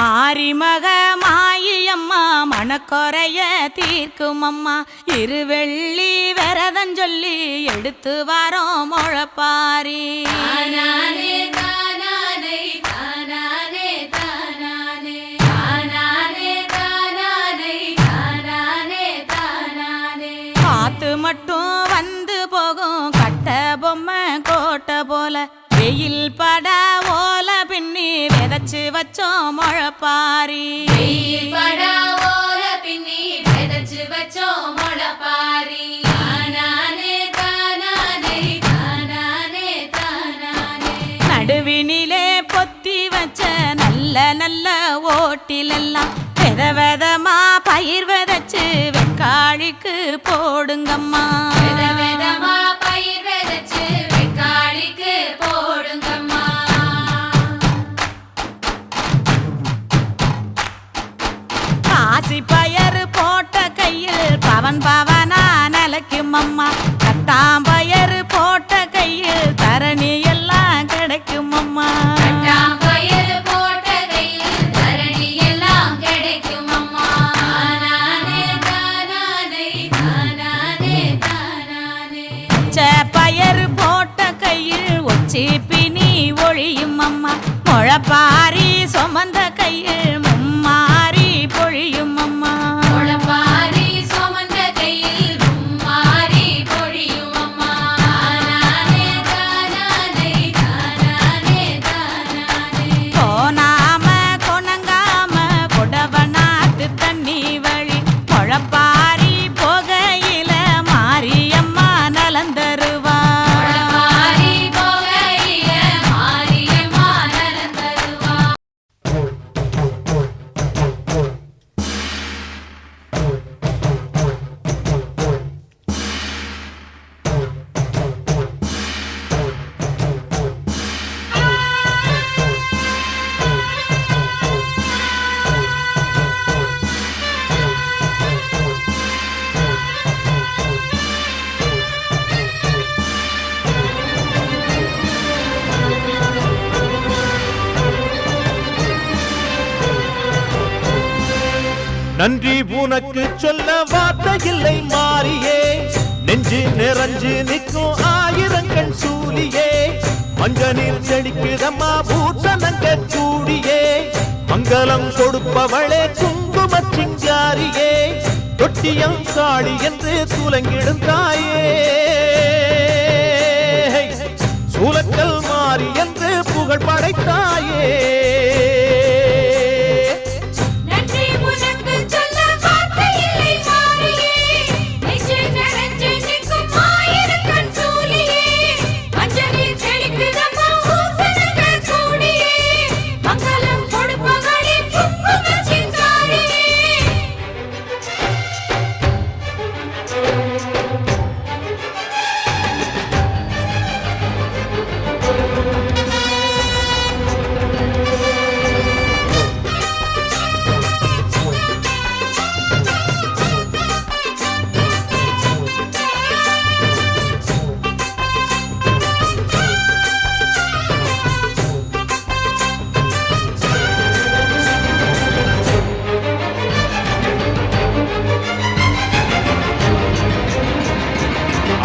மாரிமக மாயியம்மா மனக்குறைய தீர்க்கும் அம்மா இருவெள்ளி விரதம் சொல்லி எடுத்து வரோம் முழப்பாரி. காத்து மட்டும் வந்து போகும் கட்ட பொம்மை கோட்டை போல. வெயில் பட விதைச்சு வச்சோம் முழப்பாரி. பின்னி விதைச்சு வச்சோம் தானானே. நடுவினிலே பொத்தி வச்ச நல்ல நல்ல ஓட்டிலெல்லாம் வித விதமா பயிர் விதைச்சு வெக்காளிக்கு போடுங்கம்மா. வித விதமா பாசி பயரு போட்ட கையில் பவன் பவனா நிலைக்கும் அம்மா கத்தாம் பயரு போட்ட கையில் தரணி எல்லாம் கிடைக்கும் அம்மா பயரு போட்ட கையில் ஒச்சி பிணி ஒழியும் அம்மா முழப்பாரி சுமந்த நன்றி உனக்கு சொல்ல வார்த்தை இல்லை மாறியே. நெஞ்சு நிறைஞ்சு நிற்கும் ஆயிரங்கள் சூழியே மஞ்சனில் நீர் செடிக்குதம்மா பூசணங்க கூடியே. மங்களம் கொடுப்பவளே குங்கும சிங்காரியே. தொட்டியம் காளி என்று துலங்கிடும் தாயே. சூலக்கல் மாறி என்று புகழ் படைத்தாயே.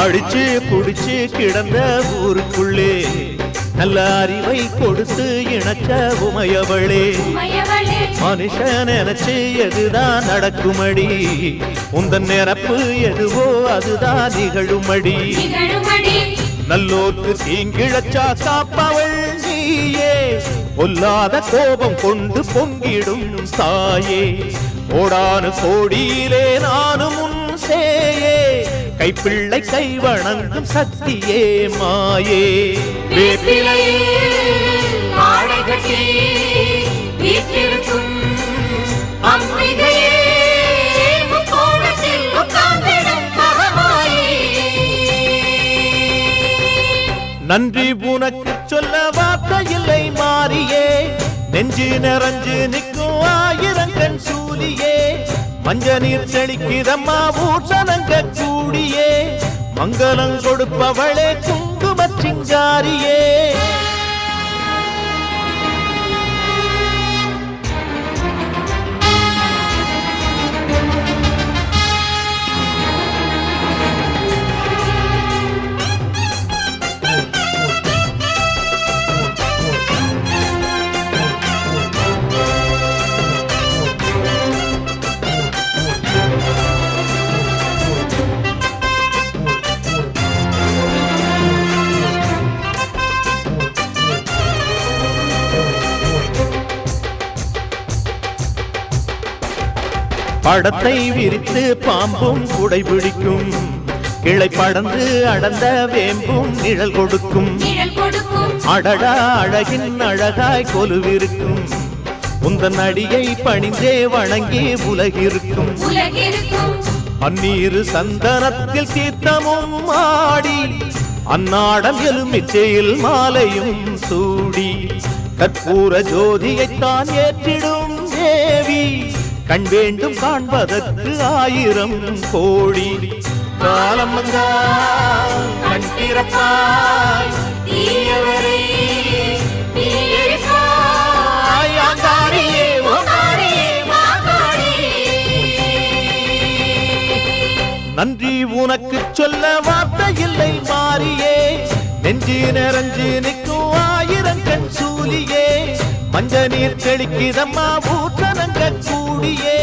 அடிச்சு குடிச்சு கிடந்த ஊருக்குள்ளே நல்ல அறிவை கொடுத்து இணைச்ச உமையவளே. மயவளே மனுஷன் நினைச்சு எதுதான் நடக்குமடி? உந்தன் நிரப்பு எதுவோ அதுதான் நிகழுமடி. நல்லோர்க்கு தீங்கிழச்சா காப்பவள் நீயே. பொல்லாத கோபம் கொண்டு பொங்கிடும் தாயே. கோடானு கோடியிலே நானும் உன் கைப்பிள்ளை கை வணங்கும் சக்தியே மாயே. நன்றி உனக்கு சொல்ல வார்த்தையில்லை மாறியே. நெஞ்சு நிறைஞ்சு நிற்கும் ஆயிரங்கன் சூலியே மஞ்ச நீர் செழிக்கிறம்மா பூசணங்க கூடியே. மங்களம் கொடுப்பவளே குங்கும படத்தை விரித்து பாம்பும் குடைபிடிக்கும் கிளை படந்து அடர்ந்த வேம்பும் நிழல் கொடுக்கும். அடடா அழகின் அழகாய் கொலுவிருக்கும். உந்தன் அடியை பணிந்தே வணங்கி உலகிருக்கும். பன்னீரு சந்தனத்தில் தீர்த்தமும் ஆடி அன்னாடம் எலுமிச்சையில் மாலையும் சூடி. கற்பூர ஜோதியைத்தான் ஏற்றிடும் கண் வேண்டும் காண்பதற்கு ஆயிரம் கோடி. காலம் வந்தால் கண் திறப்பாய். தீயவரே நன்றி உனக்கு சொல்ல வார்த்தை இல்லை மாறியே. நெஞ்சு நிறைஞ்சு நிற்கும் ஆயிரம் கண் சூலியே. மஞ்ச நீர் தெளிக்குதம்மா ஊற்றனங்க கூடியே.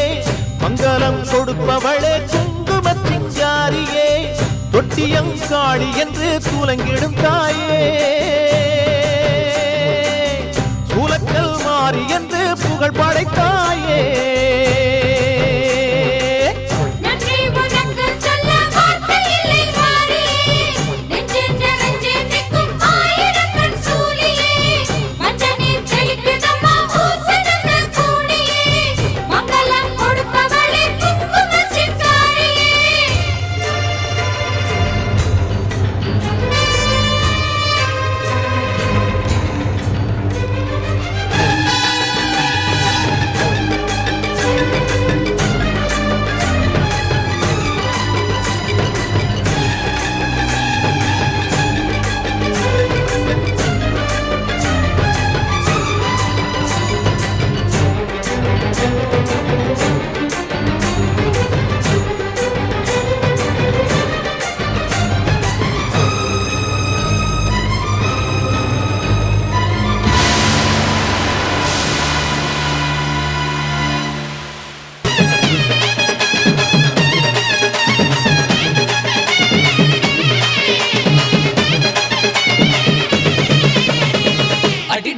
மங்களம் கொடுப்பவளே குங்குமத்திஞ்சாரியே தொட்டியம் காளி என்று சூலங்கிடும் தாயே. சூலக்கல் மாறி என்று புகழ் படைத்தாயே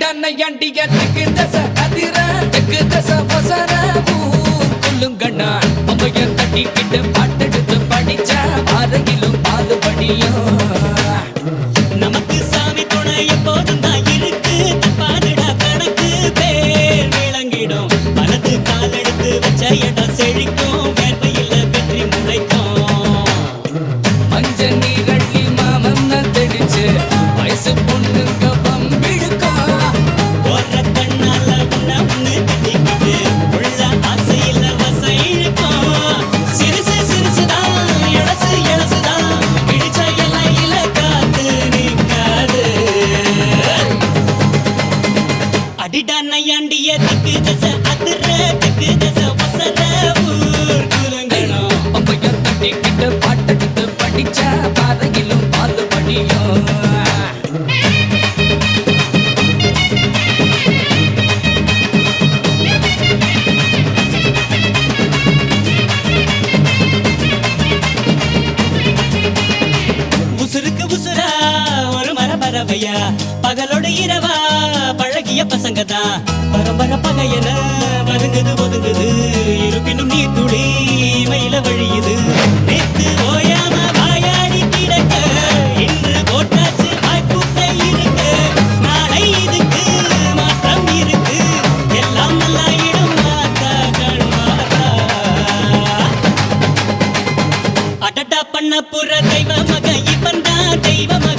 அடிடான யாண்டிய திக்கு தச அதிர திக்கு தச வசர ஊர் கொல்லுங்கண்ணா அம்மைய தட்டிக்கிட்டு பாட்டெடுத்து படிச்ச பாறையிலும் பாலுபடியும் நமக்கு சாமி துணை எப்போதும் தான் இருக்கு. தப்பாதுடா கணக்கு பேர் விளங்கிடும். வலது கால் வச்ச இடம் செழிக்கும். புற தெய்வ மக இவன் தான்